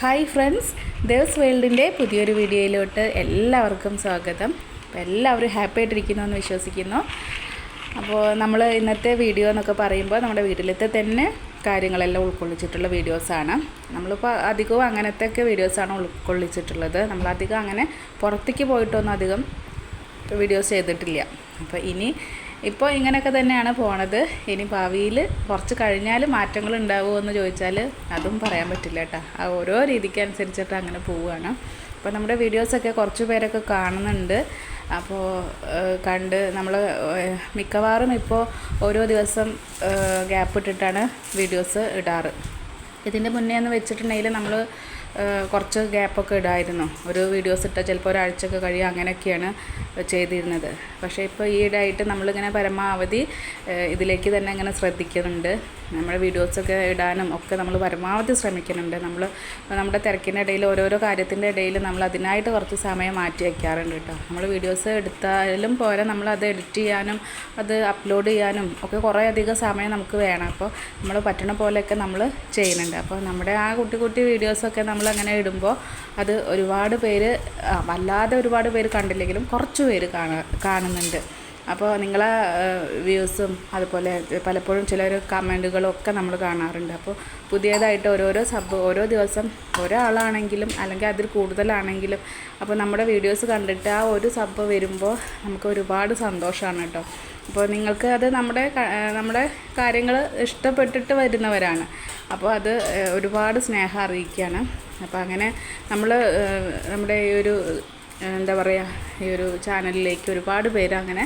Hi friends Dev's വേൾഡിന്റെ പുതിയൊരു വീഡിയോയിലോട്ട് എല്ലാവർക്കും സ്വാഗതം. അപ്പോൾ എല്ലാവരും ഹാപ്പി ആയിട്ടിരിക്കുന്നു എന്ന് വിശ്വസിക്കുന്നു. അപ്പോൾ നമ്മൾ ഇന്നത്തെ വീഡിയോ എന്നൊക്കെ പറയുമ്പോൾ നമ്മുടെ വീട്ടിലത്തെ തന്നെ കാര്യങ്ങളെല്ലാം ഉൾക്കൊള്ളിച്ചിട്ടുള്ള വീഡിയോസാണ്. നമ്മളിപ്പോൾ അധികവും അങ്ങനത്തെയൊക്കെ വീഡിയോസാണ് ഉൾക്കൊള്ളിച്ചിട്ടുള്ളത്. നമ്മളധികം അങ്ങനെ പുറത്തേക്ക് പോയിട്ടൊന്നും അധികം വീഡിയോസ് ചെയ്തിട്ടില്ല. അപ്പോൾ ഇനി ഇപ്പോൾ ഇങ്ങനെയൊക്കെ തന്നെയാണ് പോണത്. ഇനി ഭാവിയിൽ കുറച്ച് കഴിഞ്ഞാൽ മാറ്റങ്ങൾ ഉണ്ടാവുമോ എന്ന് ചോദിച്ചാൽ അതും പറയാൻ പറ്റില്ല കേട്ടോ. ആ ഓരോ രീതിക്കനുസരിച്ചിട്ട് അങ്ങനെ പോവുകയാണ് അപ്പോൾ നമ്മുടെ വീഡിയോസൊക്കെ കുറച്ച് പേരൊക്കെ കാണുന്നുണ്ട്. അപ്പോൾ കണ്ട് നമ്മൾ മിക്കവാറും ഇപ്പോൾ ഓരോ ദിവസം ഗ്യാപ്പ് ഇട്ടിട്ടാണ് വീഡിയോസ് ഇടാറ്. ഇതിന്റെ മുന്നേ എന്ന് വെച്ചിട്ടുണ്ടെങ്കിൽ നമ്മൾ കുറച്ച് ഗ്യാപ്പൊക്കെ ഇടായിരുന്നു. ഒരു വീഡിയോസ് ഇട്ടാൽ ചിലപ്പോൾ ഒരാഴ്ചയൊക്കെ കഴിയും അങ്ങനെയൊക്കെയാണ് ചെയ്തിരുന്നത്. പക്ഷേ ഇപ്പോൾ ഈയിടെയായിട്ട് നമ്മളിങ്ങനെ പരമാവധി ഇതിലേക്ക് തന്നെ ഇങ്ങനെ ശ്രദ്ധിക്കുന്നുണ്ട്. നമ്മുടെ വീഡിയോസൊക്കെ ഇടാനും ഒക്കെ നമ്മൾ പരമാവധി ശ്രമിക്കുന്നുണ്ട്. നമ്മൾ നമ്മുടെ തിരക്കിന്റെ ഇടയിൽ ഓരോരോ കാര്യത്തിന്റെ ഇടയിൽ നമ്മൾ അതിനായിട്ട് കുറച്ച് സമയം മാറ്റി വയ്ക്കാറുണ്ട് കേട്ടോ. നമ്മൾ വീഡിയോസ് എടുത്താലും പോരാ നമ്മൾ അത് എഡിറ്റ് ചെയ്യാനും അത് അപ്ലോഡ് ചെയ്യാനും ഒക്കെ കുറേ അധികം സമയം നമുക്ക് വേണം. അപ്പോൾ നമ്മൾ പറ്റണ പോലെയൊക്കെ നമ്മൾ ചെയ്യുന്നുണ്ട്. അപ്പോൾ നമ്മുടെ ആ കുട്ടി കുട്ടി വീഡിയോസൊക്കെ നമ്മൾ അങ്ങനെ ഇടുമ്പോൾ അത് ഒരുപാട് പേര് വല്ലാതെ ഒരുപാട് പേര് കണ്ടില്ലെങ്കിലും കുറച്ച് പേര് കാണാ കാണുന്നുണ്ട്. അപ്പോൾ നിങ്ങളെ വ്യൂസും അതുപോലെ പലപ്പോഴും ചിലർ കമന്റുകളും ഒക്കെ നമ്മൾ കാണാറുണ്ട്. അപ്പോൾ പുതിയതായിട്ട് ഓരോരോ സബ് ഓരോ ദിവസം ഒരാളാണെങ്കിലും അല്ലെങ്കിൽ അതിൽ കൂടുതലാണെങ്കിലും അപ്പോൾ നമ്മുടെ വീഡിയോസ് കണ്ടിട്ട് ആ ഒരു സബ് വരുമ്പോൾ നമുക്ക് ഒരുപാട് സന്തോഷമാണ് കേട്ടോ അപ്പോൾ നിങ്ങൾക്ക് അത് നമ്മുടെ നമ്മുടെ കാര്യങ്ങൾ ഇഷ്ടപ്പെട്ടിട്ട് വരുന്നവരാണ്. അപ്പോൾ അത് ഒരുപാട് സ്നേഹം അറിയിക്കുകയാണ് അപ്പോൾ അങ്ങനെ നമ്മൾ നമ്മുടെ ഈ ഒരു എന്താ പറയുക ഈ ഒരു ചാനലിലേക്ക് ഒരുപാട് പേര് അങ്ങനെ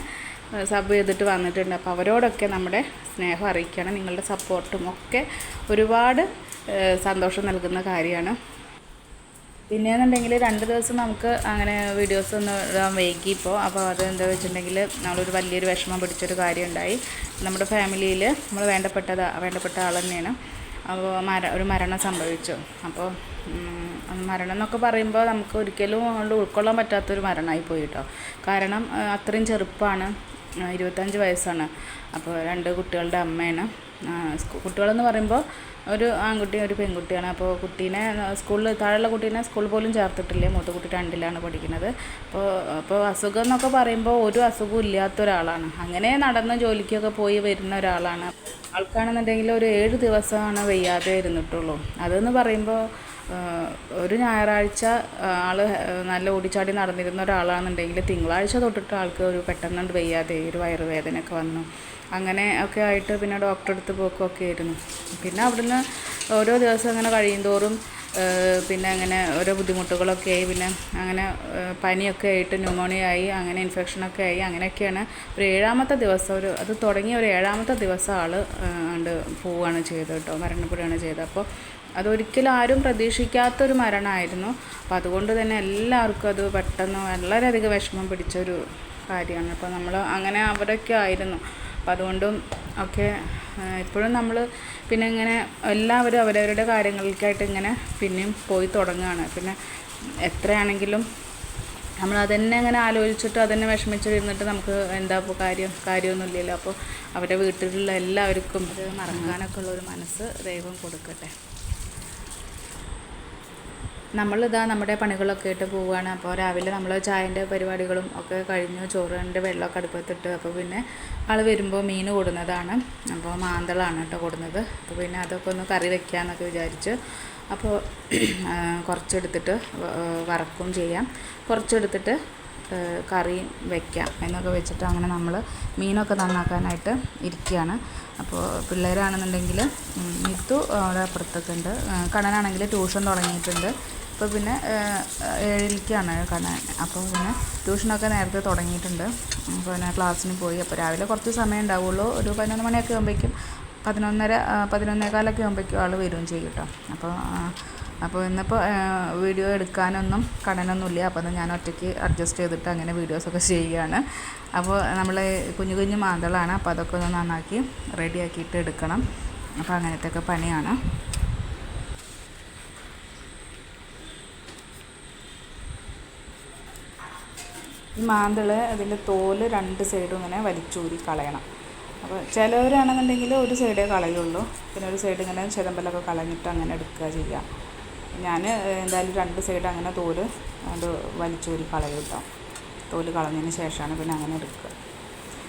സബ് ചെയ്തിട്ട് വന്നിട്ടുണ്ട്. അപ്പോൾ അവരോടൊക്കെ നമ്മുടെ സ്നേഹം അറിയിക്കുകയാണ്. നിങ്ങളുടെ സപ്പോർട്ടും ഒക്കെ ഒരുപാട് സന്തോഷം നൽകുന്ന കാര്യമാണ്. പിന്നെയെന്നുണ്ടെങ്കിൽ രണ്ട് ദിവസം നമുക്ക് അങ്ങനെ വീഡിയോസ് ഒന്നും ഇടാൻ വൈകിയപ്പോൾ അപ്പോൾ അത് എന്താ വെച്ചിട്ടുണ്ടെങ്കിൽ നമ്മളൊരു വലിയൊരു വിഷമം പിടിച്ചൊരു കാര്യം ഉണ്ടായി നമ്മുടെ ഫാമിലിയിൽ നമ്മൾ വേണ്ടപ്പെട്ടത് വേണ്ടപ്പെട്ട ആൾ തന്നെയാണ്. അപ്പോൾ മര ഒരു മരണം സംഭവിച്ചു. അപ്പോൾ മരണം എന്നൊക്കെ പറയുമ്പോൾ നമുക്ക് ഒരിക്കലും ഉൾക്കൊള്ളാൻ പറ്റാത്തൊരു മരണമായി പോയി കേട്ടോ. കാരണം അത്രയും ചെറുപ്പമാണ് ഇരുപത്തഞ്ച് വയസ്സാണ്. അപ്പോൾ രണ്ട് കുട്ടികളുടെ അമ്മയാണ്. കുട്ടികളെന്ന് പറയുമ്പോൾ ഒരു ആൺകുട്ടിയും ഒരു പെൺകുട്ടിയാണ്. അപ്പോൾ കുട്ടീനെ സ്കൂളിൽ താഴെയുള്ള കുട്ടീനെ സ്കൂളിൽ പോലും ചേർത്തിട്ടില്ല? മൂത്ത കുട്ടി രണ്ടിലാണ് പഠിക്കുന്നത്. അപ്പോൾ അപ്പോൾ അസുഖം എന്നൊക്കെ പറയുമ്പോൾ ഒരു അസുഖവും ഇല്ലാത്ത ഒരാളാണ്. അങ്ങനെ നടന്ന് ജോലിക്കൊക്കെ പോയി വരുന്ന ഒരാളാണ്. ആൾക്കാണെന്നുണ്ടെങ്കിൽ ഒരു ഏഴ് ദിവസമാണ് വയ്യാതെ ഇരുന്നിട്ടുള്ളൂ. അതെന്ന് പറയുമ്പോൾ ഒരു ഞായറാഴ്ച ആൾ നല്ല ഓടിച്ചാടി നടന്നിരുന്ന ഒരാളാണെന്നുണ്ടെങ്കിൽ തിങ്കളാഴ്ച തൊട്ടിട്ട് ആൾക്ക് ഒരു പെട്ടെന്നുണ്ട് വയ്യാതെ ഒരു വയറുവേദനയൊക്കെ വന്നു. അങ്ങനെ ഒക്കെ ആയിട്ട് പിന്നെ ഡോക്ടറെ അടുത്ത് പോക്കൊക്കെ ആയിരുന്നു. പിന്നെ അവിടുന്ന് ഓരോ ദിവസം അങ്ങനെ കഴിയുന്തോറും പിന്നെ അങ്ങനെ ഓരോ ബുദ്ധിമുട്ടുകളൊക്കെ ആയി. പിന്നെ അങ്ങനെ പനിയൊക്കെ ആയിട്ട് ന്യൂമോണിയ ആയി അങ്ങനെ ഇൻഫെക്ഷനൊക്കെ ആയി. അങ്ങനെയൊക്കെയാണ് ഒരു ഏഴാമത്തെ ദിവസം ഒരു അത് തുടങ്ങിയ ഒരു ഏഴാമത്തെ ദിവസം ആൾ ഉണ്ട് പോവുകയാണ് ചെയ്തത് കേട്ടോ മരണപ്പെടുകയാണ് ചെയ്തത്. അപ്പോൾ അതൊരിക്കലും ആരും പ്രതീക്ഷിക്കാത്തൊരു മരണമായിരുന്നു. അപ്പോൾ അതുകൊണ്ട് തന്നെ എല്ലാവർക്കും അത് പെട്ടെന്ന് വളരെയധികം വിഷമം പിടിച്ചൊരു കാര്യമാണ്. അപ്പോൾ നമ്മൾ അങ്ങനെ അവരൊക്കെ ആയിരുന്നു. അപ്പോൾ അതുകൊണ്ടും ഒക്കെ ഇപ്പോഴും നമ്മൾ പിന്നെ ഇങ്ങനെ എല്ലാവരും അവരവരുടെ കാര്യങ്ങൾക്കായിട്ട് ഇങ്ങനെ പിന്നെയും പോയി തുടങ്ങുകയാണ്. പിന്നെ എത്രയാണെങ്കിലും നമ്മൾ അതന്നെ അങ്ങനെ ആലോചിച്ചിട്ട് അതന്നെ വിഷമിച്ചിരുന്നിട്ട് നമുക്ക് എന്താ ഇപ്പോൾ കാര്യം? കാര്യമൊന്നുമില്ലല്ലോ. അപ്പോൾ അവരുടെ വീട്ടിലുള്ള എല്ലാവർക്കും അത് മറക്കാനൊക്കെ ഉള്ള ഒരു മനസ്സ് ദൈവം കൊടുക്കട്ടെ. നമ്മളിതാ നമ്മുടെ പണികളൊക്കെ ഇട്ട് പോവുകയാണ് അപ്പോൾ രാവിലെ നമ്മൾ ചായന്റെ പരിപാടികളും ഒക്കെ കഴിഞ്ഞു. ചോറിന്റെ വെള്ളമൊക്കെ അടുപ്പത്തിട്ട് അപ്പോൾ പിന്നെ ആൾ വരുമ്പോൾ മീൻ കൊടുന്നതാണ്. അപ്പോൾ മാന്തളാണ് കേട്ടോ കൊടുന്നത്. അപ്പോൾ പിന്നെ അതൊക്കെ ഒന്ന് കറി വെക്കാമെന്നൊക്കെ വിചാരിച്ച് അപ്പോൾ കുറച്ചെടുത്തിട്ട് വറക്കും ചെയ്യാം. കുറച്ചെടുത്തിട്ട് കറി വെക്കാം എന്നൊക്കെ വെച്ചിട്ട് അങ്ങനെ നമ്മൾ മീനൊക്കെ നന്നാക്കാനായിട്ട് ഇരിക്കുകയാണ് അപ്പോൾ പിള്ളേരാണെന്നുണ്ടെങ്കിൽ മിത്തു അവിടെ അപ്പുറത്തൊക്കെ ഉണ്ട്. കണ്ണനാണെങ്കിൽ ട്യൂഷൻ തുടങ്ങിയിട്ടുണ്ട്. അപ്പോൾ പിന്നെ ഏഴിലേക്കാണ് കണ്ണൻ അപ്പോൾ പിന്നെ ട്യൂഷനൊക്കെ നേരത്തെ തുടങ്ങിയിട്ടുണ്ട്. അപ്പോൾ പിന്നെ ക്ലാസ്സിന് പോയി. അപ്പോൾ രാവിലെ കുറച്ച് സമയം ഉണ്ടാവുള്ളൂ. ഒരു പതിനൊന്ന് മണിയൊക്കെ ആകുമ്പോഴേക്കും പതിനൊന്നര പതിനൊന്നേകാലൊക്കെ ആകുമ്പോഴേക്കും ആൾ വരികയും ചെയ്യും കേട്ടോ. അപ്പോൾ അപ്പോൾ ഇന്നിപ്പോൾ വീഡിയോ എടുക്കാനൊന്നും കടനൊന്നുമില്ല അപ്പോൾ ഞാൻ ഒറ്റയ്ക്ക് അഡ്ജസ്റ്റ് ചെയ്തിട്ട് അങ്ങനെ വീഡിയോസൊക്കെ ചെയ്യുകയാണ്. അപ്പോൾ നമ്മൾ കുഞ്ഞു കുഞ്ഞു മാന്തളാണ്. അപ്പോൾ അതൊക്കെ ഒന്ന് നന്നാക്കി റെഡിയാക്കിയിട്ട് എടുക്കണം. അപ്പോൾ അങ്ങനത്തെ ഒക്കെ പണിയാണ്. ഈ മാന്തൾ അതിന്റെ തോൽ രണ്ട് സൈഡും ഇങ്ങനെ വലിച്ചൂരി കളയണം. അപ്പോൾ ചിലവരാണെന്നുണ്ടെങ്കിൽ ഒരു സൈഡേ കളയുള്ളൂ. പിന്നെ ഒരു സൈഡ് ഇങ്ങനെ ചിലമ്പലൊക്കെ കളഞ്ഞിട്ട് അങ്ങനെ എടുക്കുക ചെയ്യുക. ഞാൻ എന്തായാലും രണ്ട് സൈഡ് അങ്ങനെ തോൽ അത് വലിച്ചൂരി കളയും കേട്ടോ. തോൽ കളഞ്ഞതിന് ശേഷമാണ് പിന്നെ അങ്ങനെ എടുക്കുക.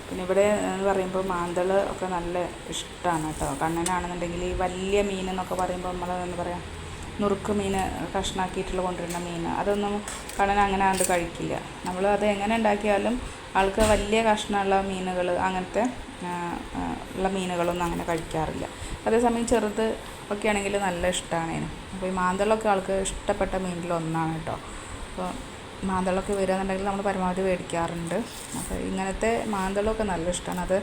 പിന്നെ ഇവിടെ എന്ന് പറയുമ്പോൾ മാന്തൾ ഒക്കെ നല്ല ഇഷ്ടമാണ് കേട്ടോ. കണ്ണനാണെന്നുണ്ടെങ്കിൽ ഈ വലിയ മീൻ എന്നൊക്കെ പറയുമ്പോൾ നമ്മൾ എന്താ പറയുക നുറുക്ക് മീൻ കഷ്ണാക്കിയിട്ടുള്ള കൊണ്ടുവരുന്ന മീൻ. അതൊന്നും കണ്ണൻ അങ്ങനെ ആണ്ട് കഴിക്കില്ല. നമ്മൾ അത് എങ്ങനെ ഉണ്ടാക്കിയാലും ആൾക്ക് വലിയ കഷ്ണമുള്ള മീനുകൾ അങ്ങനത്തെ ഉള്ള മീനുകളൊന്നും അങ്ങനെ കഴിക്കാറില്ല. അതേസമയം ചെറുത് ഒക്കെ ആണെങ്കിൽ നല്ല ഇഷ്ടമാണ് അപ്പോൾ ഈ മാന്തളൊക്കെ ആൾക്ക് ഇഷ്ടപ്പെട്ട മീനിലൊന്നാണ് കേട്ടോ. അപ്പോൾ മാന്തളൊക്കെ വരികയെന്നുണ്ടെങ്കിൽ നമ്മൾ പരമാവധി മേടിക്കാറുണ്ട്. അപ്പോൾ ഇങ്ങനത്തെ മാന്തളമൊക്കെ നല്ല ഇഷ്ടമാണ് അത്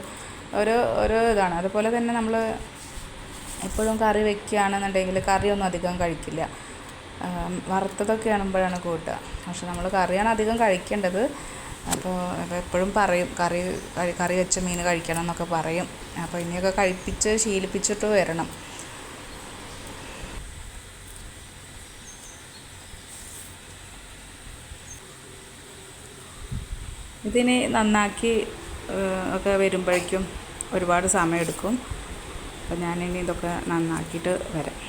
ഒരു ഒരു ഇതാണ്. അതുപോലെ തന്നെ നമ്മൾ എപ്പോഴും കറി വെക്കുകയാണെന്നുണ്ടെങ്കിൽ കറിയൊന്നും അധികം കഴിക്കില്ല. വറുത്തതൊക്കെ ആകുമ്പോഴാണ് കൂട്ടുക. പക്ഷെ നമ്മൾ കറിയാണ് അധികം കഴിക്കേണ്ടത്. അപ്പോൾ എപ്പോഴും പറയും കറി കറി കറി വെച്ച മീൻ കഴിക്കണം എന്നൊക്കെ പറയും. അപ്പോൾ ഇനിയൊക്കെ കഴിപ്പിച്ച് ശീലിപ്പിച്ചിട്ട് വരണം. ഇതിനെ നന്നാക്കി ഒക്കെ വരുമ്പോഴേക്കും ഒരുപാട് സമയമെടുക്കും. അപ്പോൾ ഞാനിനി ഇതൊക്കെ നന്നാക്കിയിട്ട് വരാം.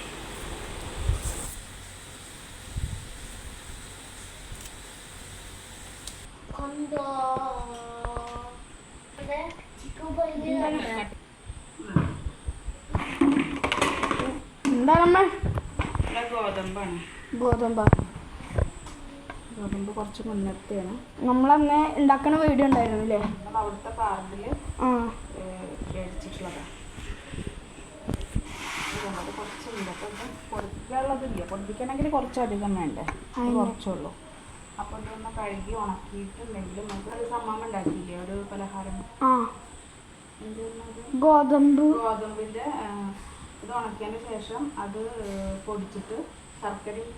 ഗോതമ്പാണ്. ഗോതമ്പ. ഗോതമ്പ് കുറച്ച് മുന്നത്തെയാണ് നമ്മളന്ന് ഉണ്ടാക്കണ വീഡിയോ ഉണ്ടായിരുന്നു അല്ലേ നമ്മൾ അവിടുത്തെ പറമ്പിൽ ആ മേടിച്ചിട്ടുള്ളതാണ് കുറച്ചുണ്ട് അപ്പോൾ ഇത് പൊടിക്കാനുള്ളതില്ല പൊടിപ്പിക്കണമെങ്കിൽ കുറച്ചധികം വേണ്ടേ. കുറച്ചുള്ളൂ. അപ്പോൾ ഇതൊന്ന് കഴുകി ഉണക്കിയിട്ടുണ്ടെങ്കിലും നമുക്ക് ഒരു സമ്മാനം ഉണ്ടാക്കിയില്ലേ? ഒരു പലഹാരം. ഗോതമ്പ്. ഗോതമ്പിന്റെ ഇത് ഉണക്കിയതിന് ശേഷം അത് പൊടിച്ചിട്ട് ശർക്കരയും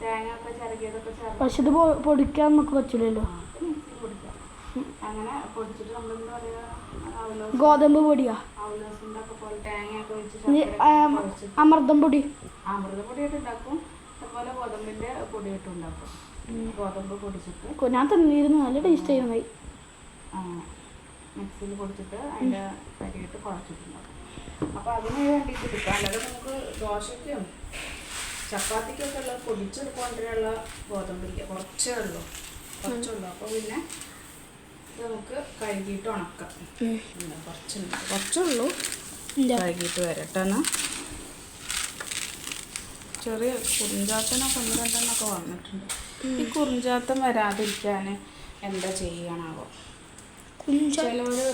തേങ്ങ ഒക്കെ ചിരകിയതൊക്കെ ചേർത്ത് പക്ഷെ ഇത് പൊടിക്കാൻ നമുക്ക് പറ്റില്ലല്ലോ. പൊടിക്കാം. അങ്ങനെ പൊടിച്ചിട്ട് പറയുക ഗോതമ്പ് പൊടിയാ? പോലെ തേങ്ങയൊക്കെ അമൃതം പൊടി. അമൃതപ്പൊടിയായിട്ട് ഉണ്ടാക്കും. അതുപോലെ ഗോതമ്പിന്റെ പൊടിയായിട്ട് ഉണ്ടാക്കും. ഗോതമ്പ് പൊടിച്ചിട്ട്. ഞാൻ തന്നിരുന്നു. നല്ല ടേസ്റ്റ് ആയിരുന്നു ആ, മിക്സിയിൽ പൊടിച്ചിട്ട് അതിന്റെ കരിയിട്ട് കുഴച്ചിട്ടുണ്ടാക്കും. അപ്പോൾ അതിന് വേണ്ടിയിട്ട് എടുക്കാം. അല്ലാതെ നമുക്ക് ദോശയ്ക്കും ചപ്പാത്തിക്കൊക്കെ ഉള്ള പൊടിച്ചെടുക്കൊണ്ടിനുള്ള ഗോതമ്പില്ല കുറച്ചേ ഉള്ളൂ. കുറച്ചുള്ളൂ അപ്പോൾ പിന്നെ നമുക്ക് കഴുകിയിട്ട് ഉണക്കാം. കുറച്ചേ ഉള്ളൂ കഴുകിയിട്ട് വരട്ടെന്ന്. ചെറിയ കുറിഞ്ചാത്തനൊക്കെ ഒന്ന് രണ്ടെണ്ണമൊക്കെ വന്നിട്ടുണ്ട്. ഈ കുറിഞ്ചാത്തം വരാതിരിക്കാൻ എന്താ ചെയ്യണാവോ ചിലവര്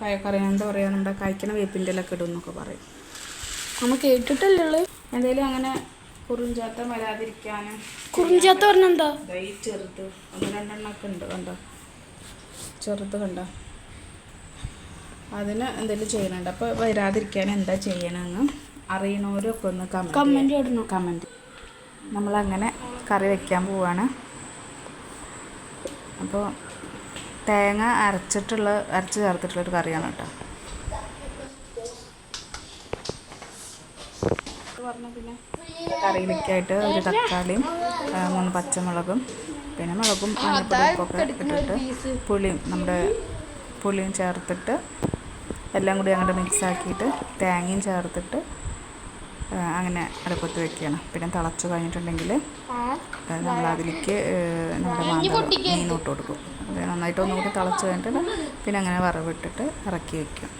കയക്കറി എന്താ പറയുക നമ്മുടെ കഴിക്കണ വേപ്പിന്റെ ഇലൊക്കെ ഇടും എന്നൊക്കെ പറയും. നമ്മൾ കേട്ടിട്ടല്ലേ എന്തെങ്കിലും അങ്ങനെ കുറിഞ്ചാത്തം വരാതിരിക്കാൻ കുറിഞ്ചാത്ത പറഞ്ഞെന്താ? ചെറുത് ഒന്ന് രണ്ടെണ്ണമൊക്കെ ഉണ്ട് കണ്ടോ? ചെറുത് കണ്ടോ? അതിന് എന്തെങ്കിലും ചെയ്യണുണ്ട്. അപ്പോൾ വരാതിരിക്കാൻ എന്താ ചെയ്യണമെന്ന് അറിയണവരൊക്കെ ഒന്ന് കമന്റ് കമന്റ് ഇടണം. കമന്റ് നമ്മളങ്ങനെ കറി വെക്കാൻ പോവാണ്. അപ്പോൾ തേങ്ങ അരച്ചിട്ടുള്ള അരച്ച് ചേർത്തിട്ടുള്ള ഒരു കറിയാണ് കേട്ടോ. പറഞ്ഞ പിന്നെ കറിയിലേക്കായിട്ട് ഒരു തക്കാളിയും മൂന്ന് പച്ചമുളകും പിന്നെ മുളകും മഞ്ഞപ്പൊടിയൊക്കെ ഇട്ടിട്ട് പുളിയും നമ്മുടെ പുളിയും ചേർത്തിട്ട് എല്ലാം കൂടി അങ്ങോട്ട് മിക്സാക്കിയിട്ട് തേങ്ങയും ചേർത്തിട്ട് അങ്ങനെ അടുപ്പത്ത് വെക്കുകയാണ്. പിന്നെ തിളച്ച് കഴിഞ്ഞിട്ടുണ്ടെങ്കിൽ നമ്മൾ അതിലേക്ക് നമ്മുടെ മാന്തള മീൻ ഇട്ട് കൊടുക്കും. നന്നായിട്ട് ഒന്നുകൂടി തിളച്ച് കഴിഞ്ഞിട്ട് പിന്നെ അങ്ങനെ വറവിട്ടിട്ട് ഇറക്കി വെക്കും.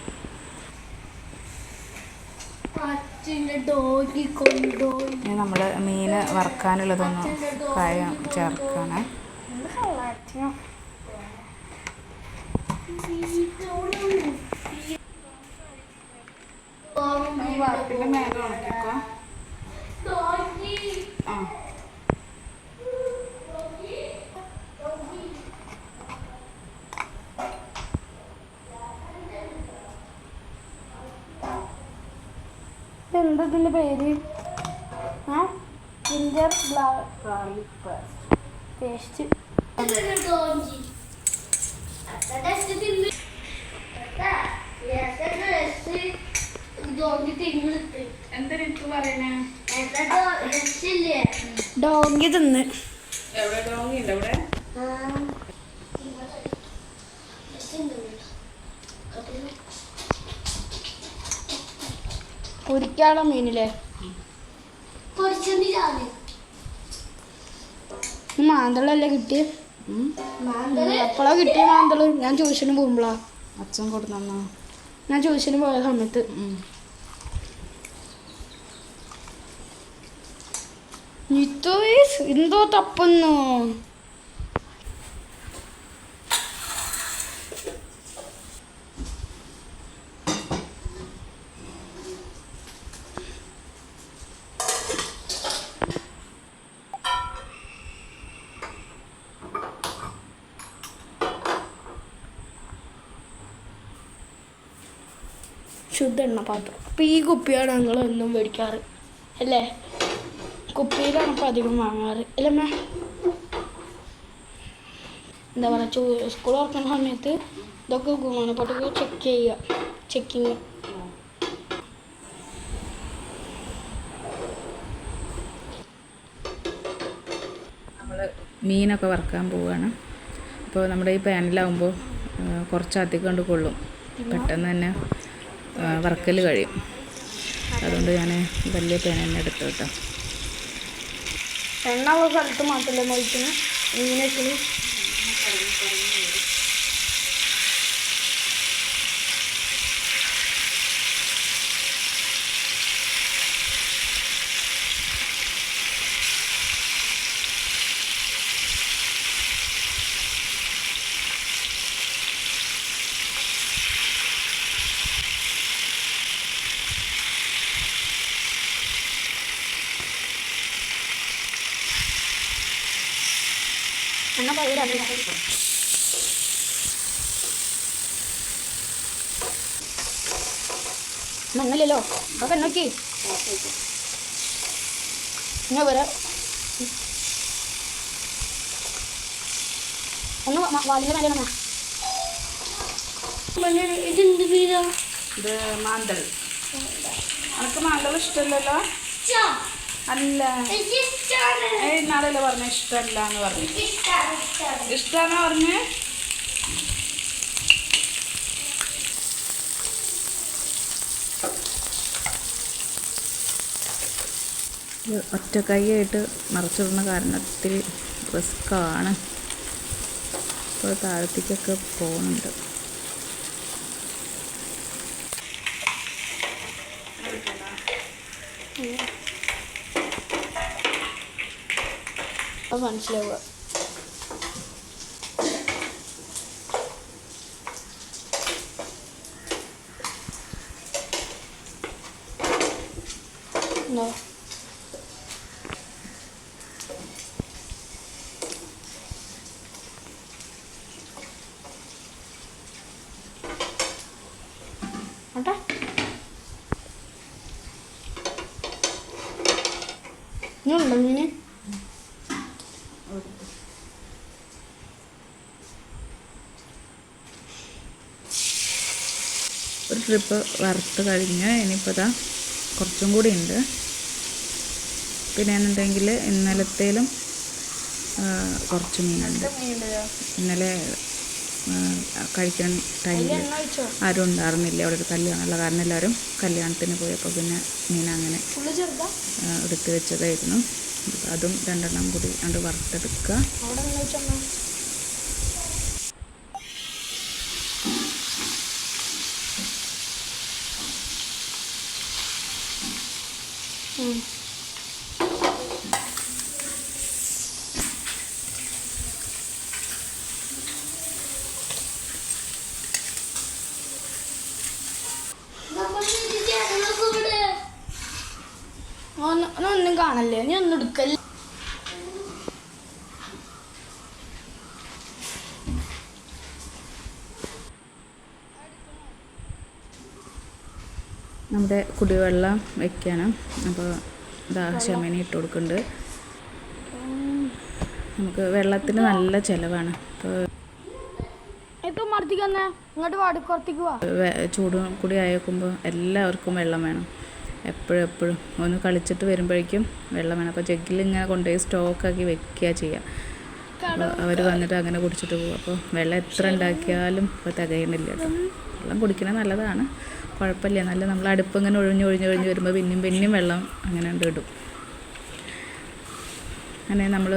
ഇനി നമ്മൾ മീൻ വറക്കാനുള്ളതൊന്ന് കായം ചേർക്കാണ്. വറപ്പിന്റെ മേലെ ഉണക്കിക്കോ. ആ. എന്താ ഇതിന്റെ പേര് ആ ginger garlic paste paste donkey തിന്ന്. എവിടെ ഡോങ്കി ഉണ്ട് ഇവിടെ മീനില്ലേ പൊരിച്ചെന്തിനാണ് മാന്തളല്ലേ കിട്ടിയ? എപ്പോഴാ കിട്ടിയ മാന്തൾ? ഞാൻ ട്യൂഷന് പോകുമ്പോളാ. അച്ഛൻ കൊടുത്ത ഞാൻ ട്യൂഷന് പോയ സമയത്ത്. എന്തോ തപ്പുന്നു. ശുദ്ധ എണ്ണ പാത്രം. അപ്പം ഈ കുപ്പിയാണ് ഞങ്ങൾ എന്നും മേടിക്കാറ്. അല്ലേ? കുപ്പിയിലാണ് അപ്പം അധികം വാങ്ങാറ്. അല്ലേ എന്താ പറയുക ചൂ സ്കൂൾ തുറക്കുന്ന സമയത്ത് ഇതൊക്കെ ഗുണപ്പെട്ടൊക്കെ ചെക്ക് ചെയ്യുക. ചെക്കിങ് മീനൊക്കെ വറക്കാൻ പോവുകയാണ് അപ്പോൾ നമ്മുടെ ഈ പാനിലാവുമ്പോൾ കുറച്ച് അധികം കൊണ്ട് കൊള്ളും. പെട്ടെന്ന് തന്നെ വറക്കൽ കഴിയും. അതുകൊണ്ട് ഞാൻ വലിയ പേന തന്നെ എടുത്തു കേട്ടോ. എണ്ണ ഉള്ള സ്ഥലത്ത് മാത്രമല്ല മൊഴിക്കുന്നത് മീനൊക്കെ എണ്ണ പകരം മണ്ണല്ലോ അപ്പൊ നോക്കി. ഇങ്ങ വരാം. ഒന്ന് വാലിന്റെ മേലെ ഇതെന്ത് വീടാ? ഇത് മാന്തൽ അനക്ക് മാന്തൽ ഇഷ്ടമല്ലല്ലോ അല്ല. ഏയ് ഇന്നാളല്ലേ പറഞ്ഞ ഇഷ്ടമല്ല എന്ന് പറഞ്ഞു ഇഷ്ടമാണോ പറഞ്ഞ്? ഒറ്റ കൈയായിട്ട് മറച്ചിടുന്ന കാരണത്തിൽ റിസ്ക്കാണ്. ഇപ്പോൾ താഴത്തേക്കൊക്കെ പോകുന്നുണ്ട്. മനസ്സിലാവുക. ആട്ടെ ഇന്നുണ്ടോ മീന് ഒരു ട്രിപ്പ് വറുത്ത് കഴിഞ്ഞ് ഇനിയിപ്പോൾ ഇതാ കുറച്ചും കൂടി ഉണ്ട്. പിന്നെ എന്നുണ്ടെങ്കിൽ ഇന്നലത്തേലും കുറച്ച് മീനുണ്ട്. ഇന്നലെ കഴിക്കാൻ ടൈമിൽ ആരും ഉണ്ടായിരുന്നില്ല. അവിടെ ഒരു കല്യാണമുള്ള കാരണം എല്ലാവരും കല്യാണത്തിന് പോയപ്പോൾ പിന്നെ മീൻ അങ്ങനെ എടുത്ത് വെച്ചതായിരുന്നു. അതും രണ്ടെണ്ണം കൂടി അത് വറുത്തെടുക്കുക അവിടെ എണ്ണ ഒഴിച്ചോ ഒന്നും കാണല്ലേ നീ ഒന്നും എടുക്കല്ലേ നമ്മുടെ കുടിവെള്ളം വയ്ക്കണം അപ്പോൾ ദാഹശമനി ഇട്ട് കൊടുക്കുന്നുണ്ട്. നമുക്ക് വെള്ളത്തിന് നല്ല ചിലവാണ്. വെ- ചൂടും കൂടി ആയേക്കുമ്പോൾ എല്ലാവർക്കും വെള്ളം വേണം. എപ്പോഴും എപ്പോഴും. ഒന്ന് കളിച്ചിട്ട് വരുമ്പോഴേക്കും വെള്ളം വേണം. അപ്പോൾ ജഗ്ഗിൽ ഇങ്ങനെ കൊണ്ടുപോയി സ്റ്റോക്കാക്കി വെക്കുക ചെയ്യുക അപ്പോൾ അവർ വന്നിട്ട് അങ്ങനെ കുടിച്ചിട്ട് പോകും അപ്പോൾ വെള്ളം എത്ര ഉണ്ടാക്കിയാലും ഇപ്പോൾ തികയണില്ല കേട്ടോ. വെള്ളം കുടിക്കണത് നല്ലതാണ്. കുഴപ്പമില്ല. നല്ല നമ്മൾ അടുപ്പ് ഇങ്ങനെ ഒഴിഞ്ഞ് ഒഴിഞ്ഞ് ഒഴിഞ്ഞ് വരുമ്പോൾ പിന്നെയും പിന്നെയും വെള്ളം അങ്ങനെ ഇടും. അങ്ങനെ നമ്മൾ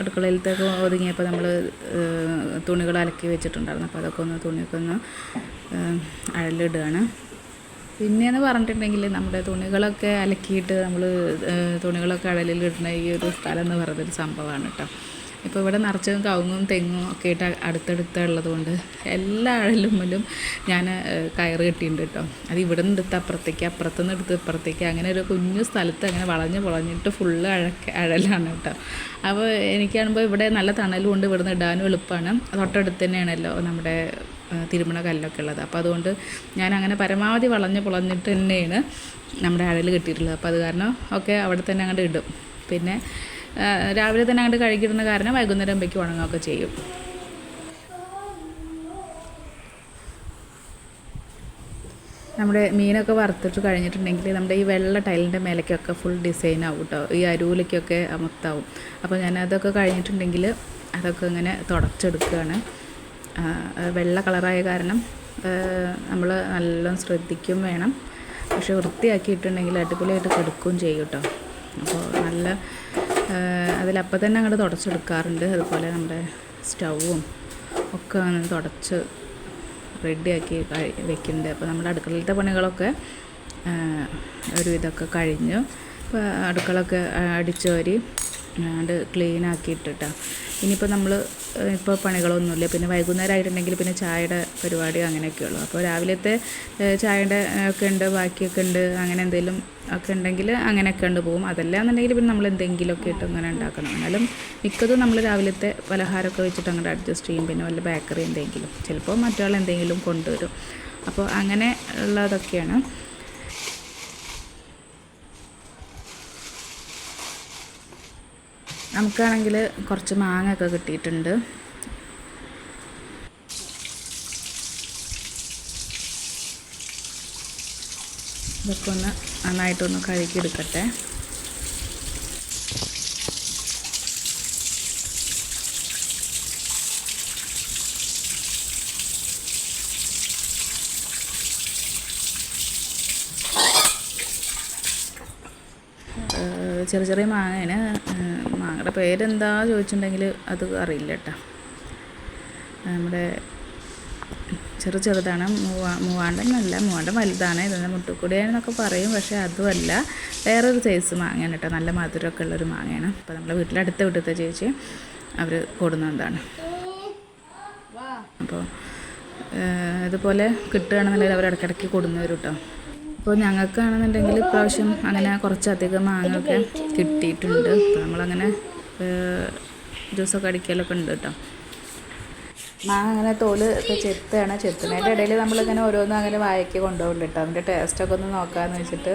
അടുക്കളയിലത്തേക്ക് ഒതുങ്ങിയപ്പോൾ നമ്മൾ തുണികൾ അലക്കി വെച്ചിട്ടുണ്ടായിരുന്നു. അപ്പോൾ അതൊക്കെ ഒന്ന് തുണിയൊക്കെ ഒന്ന് അഴലിടുകയാണ്. പിന്നെയെന്ന് പറഞ്ഞിട്ടുണ്ടെങ്കിൽ നമ്മുടെ തുണികളൊക്കെ അലക്കിയിട്ട് നമ്മൾ തുണികളൊക്കെ അഴലിൽ അഴലിലിടുന്ന ഈ ഒരു സ്ഥലം എന്ന് പറയുന്നൊരു സംഭവമാണ് കേട്ടോ ഇപ്പോൾ ഇവിടെ നിറച്ചും കവുങ്ങും തെങ്ങും ഒക്കെ ആയിട്ട് അടുത്തടുത്ത് ഉള്ളതുകൊണ്ട് എല്ലാ അഴലുമ്മിലും ഞാൻ കയറ് കെട്ടിയിട്ടുണ്ട് കേട്ടോ. അത് ഇവിടെ നിന്ന് എടുത്ത് അപ്പുറത്തേക്ക് അപ്പുറത്തു നിന്ന് എടുത്ത് ഇപ്പുറത്തേക്ക് അങ്ങനെ ഒരു കുഞ്ഞു സ്ഥലത്ത് അങ്ങനെ വളഞ്ഞ് വളഞ്ഞിട്ട് ഫുള്ള് അഴക്ക അഴലാണ് കേട്ടോ. അപ്പോൾ എനിക്കാണുമ്പോൾ ഇവിടെ നല്ല തണലും ഉണ്ട് നിന്ന് ഇടാനും എളുപ്പമാണ്. തൊട്ടടുത്ത് തന്നെയാണല്ലോ നമ്മുടെ തിരുമണ കല്ലൊക്കെ ഉള്ളത്. അപ്പോൾ അതുകൊണ്ട് ഞാൻ അങ്ങനെ പരമാവധി വളഞ്ഞ് പൊളഞ്ഞിട്ട് തന്നെയാണ് നമ്മുടെ അഴൽ കെട്ടിയിട്ടുള്ളത്. അപ്പോൾ അത് കാരണം ഒക്കെ അവിടെ തന്നെ അങ്ങോട്ട് ഇടും. പിന്നെ രാവിലെ തന്നെ അങ്ങോട്ട് കഴുകിയിരുന്ന കാരണം വൈകുന്നേരം ആകുമ്പോഴേക്കും ഉണങ്ങുകയൊക്കെ ചെയ്യും. നമ്മുടെ മീനൊക്കെ വറുത്തിട്ട് കഴിഞ്ഞിട്ടുണ്ടെങ്കിൽ നമ്മുടെ ഈ വെള്ള ടൈലിന്റെ മേലേക്കൊക്കെ ഫുൾ ഡിസൈൻ ആവും കേട്ടോ. ഈ അരൂലയ്ക്കൊക്കെ മൊത്തമാവും അപ്പോൾ ഞാൻ അതൊക്കെ കഴിഞ്ഞിട്ടുണ്ടെങ്കിൽ അതൊക്കെ ഇങ്ങനെ തുടച്ചെടുക്കുകയാണ്. വെള്ള കളറായ കാരണം നമ്മൾ നല്ലോണം ശ്രദ്ധിക്കും വേണം. പക്ഷെ വൃത്തിയാക്കിയിട്ടുണ്ടെങ്കിൽ അടിപൊളിയായിട്ട് കെടുക്കുകയും ചെയ്യും കേട്ടോ. അപ്പോൾ നല്ല അതിലപ്പം തന്നെ അങ്ങോട്ട് തുടച്ചെടുക്കാറുണ്ട്. അതുപോലെ നമ്മുടെ സ്റ്റൗവും ഒക്കെ അങ്ങനെ തുടച്ച് റെഡിയാക്കി വെക്കുന്നുണ്ട്. അപ്പോൾ നമ്മുടെ അടുക്കളയിലത്തെ പണികളൊക്കെ ഒരു ഇതൊക്കെ കഴിഞ്ഞു ഇപ്പോൾ അടുക്കളൊക്കെ അടിച്ചു വാരി അത് ക്ലീൻ ആക്കിയിട്ടിട്ടാ ഇനിയിപ്പോൾ നമ്മൾ ഇപ്പോൾ പണികളൊന്നുമില്ല. പിന്നെ വൈകുന്നേരം ആയിട്ടുണ്ടെങ്കിൽ പിന്നെ ചായയുടെ പരിപാടി അങ്ങനെയൊക്കെ ഉള്ളൂ അപ്പോൾ രാവിലത്തെ ചായയുടെ ഒക്കെ ഉണ്ട് ബാക്കിയൊക്കെ ഉണ്ട് അങ്ങനെ എന്തെങ്കിലും ഒക്കെ ഉണ്ടെങ്കിൽ അങ്ങനെയൊക്കെ ഉണ്ട് പോകും. അതല്ല എന്നുണ്ടെങ്കിൽ പിന്നെ നമ്മൾ എന്തെങ്കിലുമൊക്കെ ഇട്ട് അങ്ങനെ ഉണ്ടാക്കണം. എന്നാലും മിക്കതും നമ്മൾ രാവിലത്തെ പലഹാരമൊക്കെ വെച്ചിട്ട് അങ്ങോട്ട് അഡ്ജസ്റ്റ് ചെയ്യും. പിന്നെ വല്ല ബേക്കറി എന്തെങ്കിലും. ചിലപ്പോൾ മറ്റൊരാൾ എന്തെങ്കിലും കൊണ്ടുവരും. അപ്പോൾ അങ്ങനെ ഉള്ളതൊക്കെയാണ്. നമുക്കാണെങ്കിൽ കുറച്ച് മാങ്ങ ഒക്കെ കിട്ടിയിട്ടുണ്ട്. ഇതൊക്കെ ഒന്ന് നന്നായിട്ടൊന്ന് കഴുകിയെടുക്കട്ടെ. ചെറിയ ചെറിയ മാങ്ങേന് മാങ്ങയുടെ പേരെന്താ ചോദിച്ചിട്ടുണ്ടെങ്കിൽ അത് അറിയില്ല കേട്ടോ. നമ്മുടെ ചെറു ചെറുതാണ്. മൂവാ മൂവാണ്ടനല്ല മൂവാണ്ടൻ വലുതാണ്. ഇതെന്താ മുട്ടുകൂടിയാണെന്നൊക്കെ പറയും പക്ഷേ അതുമല്ല വേറൊരു സൈസ് മാങ്ങയാണ് കേട്ടോ നല്ല മധുരമൊക്കെ ഉള്ളൊരു മാങ്ങയാണ്. അപ്പോൾ നമ്മളെ വീട്ടിലടുത്ത വീട്ടിലത്തെ ചേച്ചി അവർ കൊടുക്കുന്നതാണ് അപ്പോൾ ഇതുപോലെ കിട്ടുകയാണെന്നുണ്ടെങ്കിൽ അവർ ഇടയ്ക്കിടയ്ക്ക് കൊടുന്നു വരും കേട്ടോ അപ്പോൾ ഞങ്ങൾക്കാണെന്നുണ്ടെങ്കിൽ ഇപ്രാവശ്യം അങ്ങനെ കുറച്ചധികം മാങ്ങയൊക്കെ കിട്ടിയിട്ടുണ്ട്. അപ്പോൾ നമ്മളങ്ങനെ ജ്യൂസൊക്കെ അടിക്കലൊക്കെ ഉണ്ട് കേട്ടോ മാങ്ങ അങ്ങനെ തോൽ ഒക്കെ ചെത്താണ്. ചെത്തുന്നതിന്റെ ഇടയിൽ നമ്മളിങ്ങനെ ഓരോന്നും അങ്ങനെ വായക്ക് കൊണ്ടുപോകും കേട്ടോ അതിന്റെ ടേസ്റ്റൊക്കെ ഒന്ന് നോക്കാമെന്ന് വെച്ചിട്ട്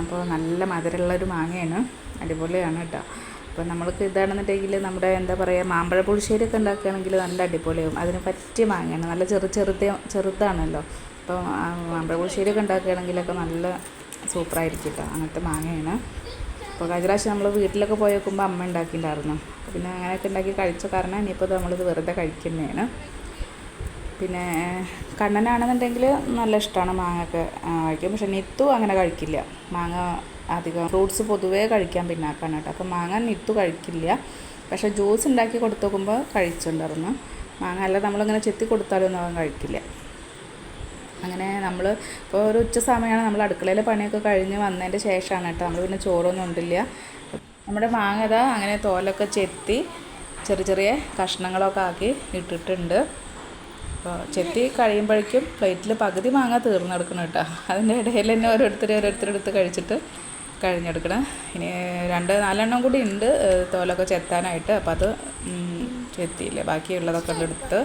അപ്പോൾ നല്ല മധുരമുള്ള ഒരു മാങ്ങയാണ്. അടിപൊളിയാണ് കേട്ടോ അപ്പോൾ നമ്മൾക്ക് ഇതാണെന്നുണ്ടെങ്കിൽ നമ്മുടെ എന്താ പറയുക മാമ്പഴ പുളിശ്ശേരിയൊക്കെ ഉണ്ടാക്കുകയാണെങ്കിൽ നല്ല അടിപൊളിയാവും. അതിന് പറ്റിയ മാങ്ങയാണ്. നല്ല ചെറു ചെറുത്തെ ചെറുതാണല്ലോ. അപ്പോൾ മാമ്പഴ പുളിശ്ശേരിയൊക്കെ ഉണ്ടാക്കുകയാണെങ്കിലൊക്കെ നല്ല സൂപ്പറായിരിക്കും കേട്ടോ അങ്ങനത്തെ മാങ്ങയാണ്. അപ്പോൾ കഴിഞ്ഞ പ്രാവശ്യം നമ്മൾ വീട്ടിലൊക്കെ പോയി നോക്കുമ്പോൾ അമ്മ ഉണ്ടാക്കിയിട്ടുണ്ടായിരുന്നു. പിന്നെ അങ്ങനെയൊക്കെ ഉണ്ടാക്കി കഴിച്ച കാരണം ഇനിയിപ്പോൾ നമ്മളിത് വെറുതെ കഴിക്കുന്നതാണ്. പിന്നെ കണ്ണനാണെന്നുണ്ടെങ്കിൽ നല്ല ഇഷ്ടമാണ് മാങ്ങയൊക്കെ കഴിക്കും. പക്ഷെ നിത്തു അങ്ങനെ കഴിക്കില്ല. മാങ്ങ അധികം ഫ്രൂട്ട്സ് പൊതുവേ കഴിക്കാൻ പിന്നാക്കാണ് കേട്ടോ. അപ്പോൾ മാങ്ങ നിത്തു കഴിക്കില്ല. പക്ഷെ ജ്യൂസ് ഉണ്ടാക്കി കൊടുത്തു നോക്കുമ്പോൾ കഴിച്ചിട്ടുണ്ടായിരുന്നു. മാങ്ങ അല്ല നമ്മളിങ്ങനെ ചെത്തി കൊടുത്താലൊന്നും അവൻ കഴിക്കില്ല. അങ്ങനെ നമ്മൾ ഇപ്പോൾ ഒരു ഉച്ച സമയമാണ് നമ്മൾ അടുക്കളയിലെ പണിയൊക്കെ കഴിഞ്ഞ് വന്നതിന്റെ ശേഷമാണ് കേട്ടോ. നമ്മൾ പിന്നെ ചോറൊന്നും ഉണ്ടില്ല. നമ്മുടെ മാങ്ങത അങ്ങനെ തോലൊക്കെ ചെത്തി ചെറിയ ചെറിയ കഷ്ണങ്ങളൊക്കെ ആക്കി ഇട്ടിട്ടുണ്ട്. അപ്പോൾ ചെത്തി കഴിയുമ്പോഴേക്കും പ്ലേറ്റിൽ പകുതി മാങ്ങ തീർന്നെടുക്കണം കേട്ടോ. അതിന്റെ ഇടയിൽ തന്നെ ഓരോരുത്തർ ഓരോരുത്തരെടുത്ത് കഴിച്ചിട്ട് കഴിഞ്ഞെടുക്കണം. ഇനി രണ്ട് നാലെണ്ണം കൂടി ഉണ്ട് തോലൊക്കെ ചെത്താനായിട്ട്. അപ്പോൾ അത് ചെത്തിയില്ലേ? ബാക്കിയുള്ളതൊക്കെ എടുത്ത്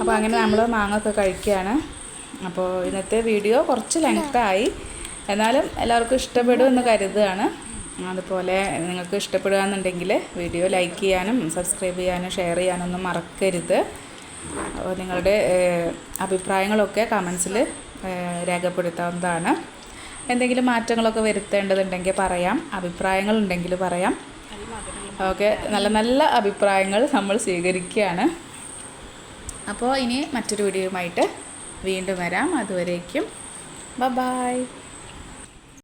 അപ്പോൾ അങ്ങനെ നമ്മൾ മാങ്ങ ഒക്കെ കഴിക്കുകയാണ് അപ്പോൾ ഇന്നത്തെ വീഡിയോ കുറച്ച് ലെങ്ത്തായി എന്നാലും എല്ലാവർക്കും ഇഷ്ടപ്പെടും എന്ന് കരുതുകയാണ്. അതുപോലെ നിങ്ങൾക്ക് ഇഷ്ടപ്പെടുകയെന്നുണ്ടെങ്കിൽ വീഡിയോ ലൈക്ക് ചെയ്യാനും സബ്സ്ക്രൈബ് ചെയ്യാനും ഷെയർ ചെയ്യാനൊന്നും മറക്കരുത്. അപ്പോൾ നിങ്ങളുടെ അഭിപ്രായങ്ങളൊക്കെ കമൻസിൽ രേഖപ്പെടുത്താവുന്നതാണ്. എന്തെങ്കിലും മാറ്റങ്ങളൊക്കെ വരുത്തേണ്ടതുണ്ടെങ്കിൽ പറയാം. അഭിപ്രായങ്ങളുണ്ടെങ്കിൽ പറയാം. ഓക്കെ. നല്ല നല്ല അഭിപ്രായങ്ങൾ നമ്മൾ സ്വീകരിക്കുകയാണ്. അപ്പോൾ ഇനി മറ്റൊരു വീഡിയോയുമായിട്ട് വീണ്ടും വരാം. അതുവരേക്കും. ബ ബായ്